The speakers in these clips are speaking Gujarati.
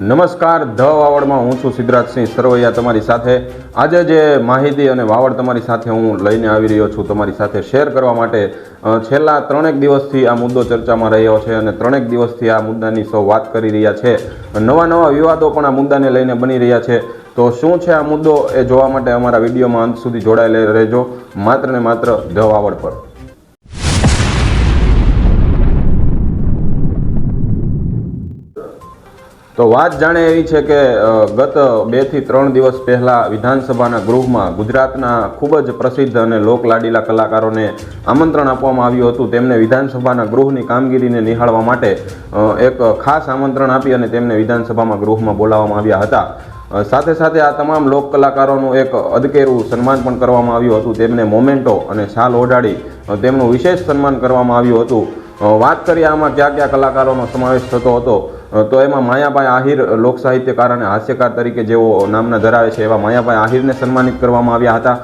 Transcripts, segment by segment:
નમસ્કાર, ધ વાવડમાં હું છું સિદ્ધરાજસિંહ સરવૈયા તમારી સાથે. આજે જે માહિતી અને વાવડ તમારી સાથે હું લઈને આવી રહ્યો છું, તમારી સાથે શેર કરવા માટે છેલ્લા ત્રણેક દિવસથી આ મુદ્દો ચર્ચામાં રહ્યો છે અને ત્રણેક દિવસથી આ મુદ્દાની સૌ વાત કરી રહ્યા છે. નવા નવા વિવાદો પણ આ મુદ્દાને લઈને બની રહ્યા છે. તો શું છે આ મુદ્દો એ જોવા માટે અમારા વિડીયોમાં અંત સુધી જોડાયેલા રહેજો. માત્ર ને માત્ર ધ વાવડ પર. તો વાત જાણે એવી છે કે ગત બેથી ત્રણ દિવસ પહેલા વિધાનસભાના ગૃહમાં ગુજરાતના ખૂબ જ પ્રસિદ્ધ અને લોકલાડીલા કલાકારોને આમંત્રણ આપવામાં આવ્યું હતું. તેમને વિધાનસભાના ગૃહની કામગીરીને નિહાળવા માટે એક ખાસ આમંત્રણ આપી અને તેમને વિધાનસભામાં ગૃહમાં બોલાવવામાં આવ્યા હતા. સાથે સાથે આ તમામ લોક કલાકારોનું એક અદકેરું સન્માન પણ કરવામાં આવ્યું હતું. તેમને મોમેન્ટો અને શાલ ઓઢાડી તેમનું વિશેષ સન્માન કરવામાં આવ્યું હતું. વાત કરીએ આમાં કયા કયા કલાકારોનો સમાવેશ થતો હતો. તો એમાં માયાભાઈ આહિર લોક સાહિત્યકાર અને હાસ્યકાર તરીકે જેઓ નામના ધરાવે છે એવા માયાભાઈ આહિરને સન્માનિત કરવામાં આવ્યા હતા.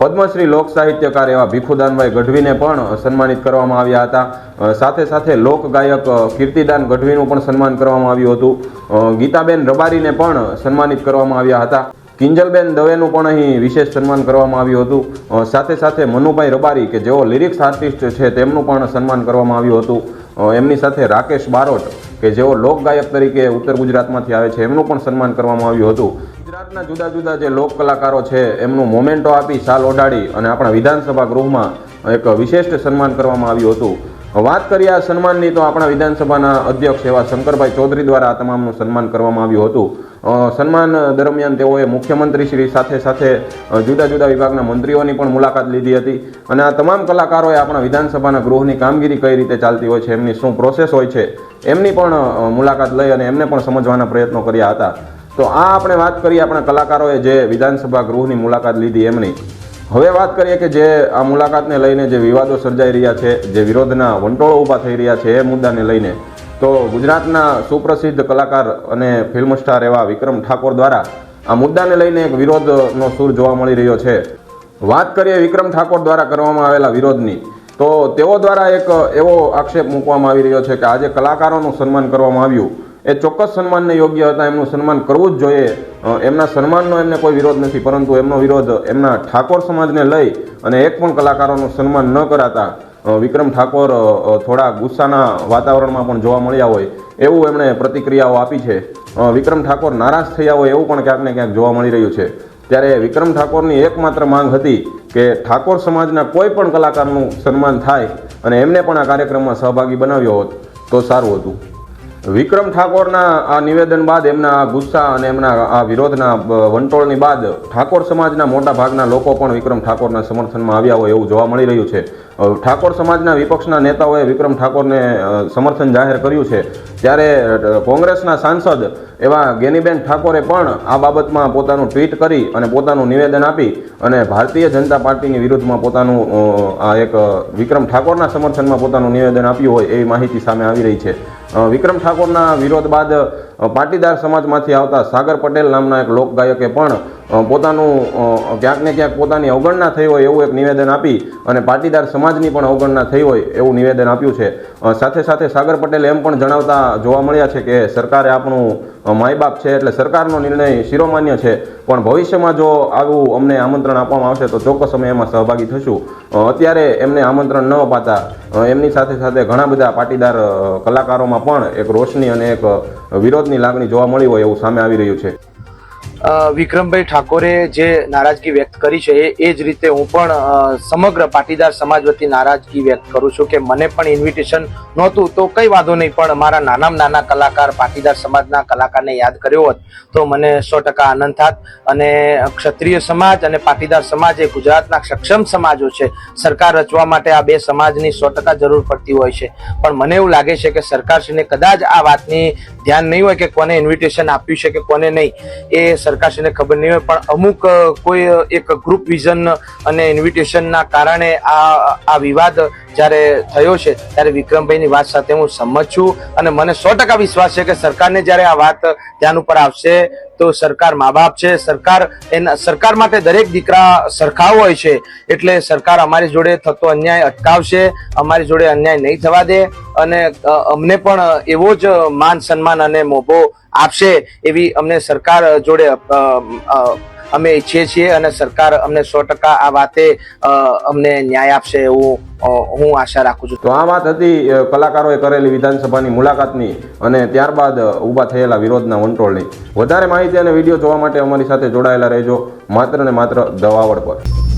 પદ્મશ્રી લોક સાહિત્યકાર એવા ભીખુદાનભાઈ ગઢવીને પણ સન્માનિત કરવામાં આવ્યા હતા. સાથે સાથે લોક ગાયક કીર્તિદાન ગઢવીનું પણ સન્માન કરવામાં આવ્યું હતું. ગીતાબેન રબારીને પણ સન્માનિત કરવામાં આવ્યા હતા. કિંજલબેન દવેનું પણ અહીં વિશેષ સન્માન કરવામાં આવ્યું હતું. સાથે સાથે મનુભાઈ રબારી કે જેઓ લિરિક્સ આર્ટિસ્ટ છે તેમનું પણ સન્માન કરવામાં આવ્યું હતું. એમની સાથે રાકેશ બારોટ કે જેઓ લોક ગાયક તરીકે ઉત્તર ગુજરાતમાંથી આવે છે, એમનું પણ સન્માન કરવામાં આવ્યું હતું. ગુજરાતના જુદા જુદા જે લોક કલાકારો છે, એમનું મોમેન્ટો આપી સાલ ઓઢાડી અને આપણા વિધાનસભા ગૃહમાં એક વિશેષ સન્માન કરવામાં આવ્યું હતું. વાત કરીએ આ સન્માનની, તો આપણા વિધાનસભાના અધ્યક્ષ એવા શંકરભાઈ ચૌધરી દ્વારા આ તમામનું સન્માન કરવામાં આવ્યું હતું. સન્માન દરમિયાન તેઓએ મુખ્યમંત્રી શ્રી સાથે સાથે જુદા જુદા વિભાગના મંત્રીઓની પણ મુલાકાત લીધી હતી. અને આ તમામ કલાકારોએ આપણા વિધાનસભાના ગૃહની કામગીરી કઈ રીતે ચાલતી હોય છે, એમની શું પ્રોસેસ હોય છે, એમની પણ મુલાકાત લઈ અને એમને પણ સમજવાના પ્રયત્નો કર્યા હતા. તો આ આપણે વાત કરીએ આપણા કલાકારોએ જે વિધાનસભા ગૃહની મુલાકાત લીધી એમની. હવે વાત કરીએ કે જે આ મુલાકાતને લઈને જે વિવાદો સર્જાઈ રહ્યા છે, જે વિરોધના વંટોળો ઊભા થઈ રહ્યા છે, એ મુદ્દાને લઈને. તો ગુજરાતના સુપ્રસિદ્ધ કલાકાર અને ફિલ્મ સ્ટાર એવા વિક્રમ ઠાકોર દ્વારા આ મુદ્દાને લઈને એક વિરોધનો સૂર જોવા મળી રહ્યો છે. વાત કરીએ વિક્રમ ઠાકોર દ્વારા કરવામાં આવેલા વિરોધની, તો તેઓ દ્વારા એક એવો આક્ષેપ મૂકવામાં આવી રહ્યો છે કે આજે કલાકારોનું સન્માન કરવામાં આવ્યું. એ ચોક્કસ સન્માનને યોગ્ય હતા, એમનું સન્માન કરવું જ જોઈએ. એમના સન્માનનો એમને કોઈ વિરોધ નથી, પરંતુ એમનો વિરોધ એમના ઠાકોર સમાજને લઈ અને એક પણ કલાકારોનું સન્માન ન કરાતા વિક્રમ ઠાકોર થોડા ગુસ્સાના વાતાવરણમાં પણ જોવા મળ્યા હોય, એવું એમણે પ્રતિક્રિયાઓ આપી છે. વિક્રમ ઠાકોર નારાજ થયા હોય એવું પણ ક્યાંક ને ક્યાંક જોવા મળી રહ્યું છે. ત્યારે વિક્રમ ઠાકોરની એકમાત્ર માંગ હતી કે ઠાકોર સમાજના કોઈ પણ કલાકારનું સન્માન થાય અને એમને પણ આ કાર્યક્રમમાં સહભાગી બનાવ્યો હોત તો સારું હતું. વિક્રમ ઠાકોરના આ નિવેદન બાદ એમના ગુસ્સા અને એમના આ વિરોધના વંટોળની બાદ ઠાકોર સમાજના મોટા ભાગના લોકો પણ વિક્રમ ઠાકોરના સમર્થનમાં આવ્યા હોય એવું જોવા મળી રહ્યું છે. ઠાકોર સમાજના વિપક્ષના નેતાઓએ વિક્રમ ઠાકોરને સમર્થન જાહેર કર્યું છે. ત્યારે કોંગ્રેસના સાંસદ એવા ગેનીબેન ઠાકોરે પણ આ બાબતમાં પોતાનું ટ્વીટ કરી અને પોતાનું નિવેદન આપી અને ભારતીય જનતા પાર્ટીની વિરુદ્ધમાં પોતાનું આ એક વિક્રમ ઠાકોરના સમર્થનમાં પોતાનું નિવેદન આપ્યું હોય એવી માહિતી સામે આવી રહી છે. વિક્રમ ઠાકોરના વિરોધ બાદ પાટીદાર સમાજમાંથી આવતા સાગર પટેલ નામના એક લોકગાયકે પણ પોતાનું ક્યાંક ને ક્યાંક પોતાની અવગણના થઈ હોય એવું એક નિવેદન આપી અને પાટીદાર સમાજની પણ અવગણના થઈ હોય એવું નિવેદન આપ્યું છે. સાથે સાથે સાગર પટેલ એમ પણ જણાવતા જોવા મળ્યા છે કે સરકારે આપણું માયબાપ છે એટલે સરકારનો નિર્ણય શિરોમાન્ય છે. પણ ભવિષ્યમાં જો આવું અમને આમંત્રણ આપવામાં આવશે તો ચોક્કસ અમે એમાં સહભાગી થશું. અત્યારે એમને આમંત્રણ ન અપાતા એમની સાથે સાથે ઘણા બધા પાટીદાર કલાકારોમાં પણ એક રોશની અને એક વિરોધની લાગણી જોવા મળી હોય એવું સામે આવી રહ્યું છે. વિક્રમભાઈ ઠાકોરે જે નારાજગી વ્યક્ત કરી છે, એ જ રીતે હું પણ સમગ્ર પાટીદાર સમાજ વતી નારાજગી વ્યક્ત કરું છું કે મને પણ ઇન્વિટેશન નહોતું. તો કઈ વાંધો નહીં, પણ મારા નાનામાં નાના કલાકાર, પાટીદાર સમાજના કલાકારને યાદ કર્યો હોત, તો મને સો ટકા આનંદ થાત. અને ક્ષત્રિય સમાજ અને પાટીદાર સમાજ એ ગુજરાતના સક્ષમ સમાજો છે. સરકાર રચવા માટે આ બે સમાજની સો ટકા જરૂર પડતી હોય છે. પણ મને એવું લાગે છે કે સરકારશ્રીને કદાચ આ વાતની ધ્યાન નહીં હોય કે કોને ઇન્વિટેશન આપ્યું છે કે કોને નહીં. એ સરકારશ્રીને ખબર નહીં હોય, પણ અમુક કોઈ એક ગ્રુપ વિઝન અને ઇન્વિટેશનના કારણે આ આ વિવાદ જ્યારે થયો છે, ત્યારે વિક્રમભાઈની વાત સાથે હું સંમત છું અને મને સો ટકા વિશ્વાસ છે કે સરકારને જ્યારે આ વાત ધ્યાન ઉપર આવશે, તો સરકાર મા બાપ છે, સરકાર એના, સરકાર માટે દરેક દીકરા સરખા હોય છે, એટલે સરકાર અમારી જોડે થતો અન્યાય અટકાવશે, અમારી જોડે અન્યાય નહીં થવા દે અને અમને પણ એવો જ માન સન્માન અને મોભો આપશે એવી અમને સરકાર જોડે અમે ઈચ્છીએ છીએ અને સરકાર અમને સો ટકા આ વાતે અમને ન્યાય આપશે એવું હું આશા રાખું છું. તો આ વાત હતી કલાકારોએ કરેલી વિધાનસભાની મુલાકાતની અને ત્યારબાદ ઊભા થયેલા વિરોધના વંટોળની. વધારે માહિતી અને વીડિયો જોવા માટે અમારી સાથે જોડાયેલા રહેજો. માત્ર ને માત્ર દવાવડ પર.